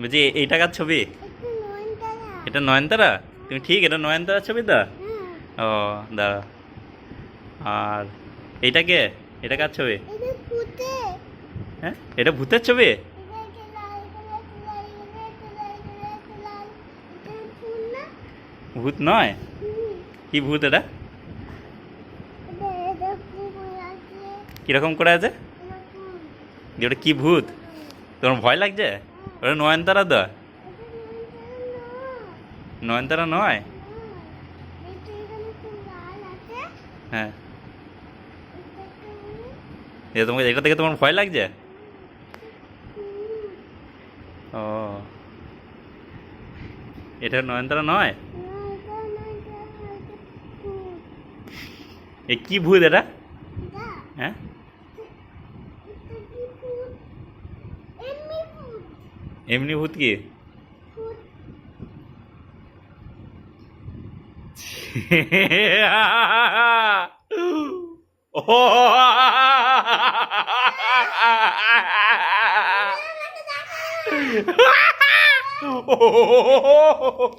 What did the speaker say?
বলছি এই টাকার ছবি? এটা নয়নতারা? তুমি ঠিক এটা নয়নতারার ছবি তো? হ্যাঁ। ও দাঁড়া। আর এইটা কে? এটা কার ছবি? হ্যাঁ? এটা ভূতের ছবি? ভূত নয়? কি ভূত এটা? কীরকম করে আছে? যে ওটা কি ভূত? তোমার ভয় লাগছে? ওটা নয়নতারা এটা নয়নতারা নয়? হ্যাঁ। এটা তোমাকে এটা থেকে তোমার ভয় লাগছে? ও। এটা নয়নতারা নয়? এ, কি ভূত এটা? হ্যাঁ এটা কি ফুল এমনি ফুল এমনি ভূত কি ফুল ও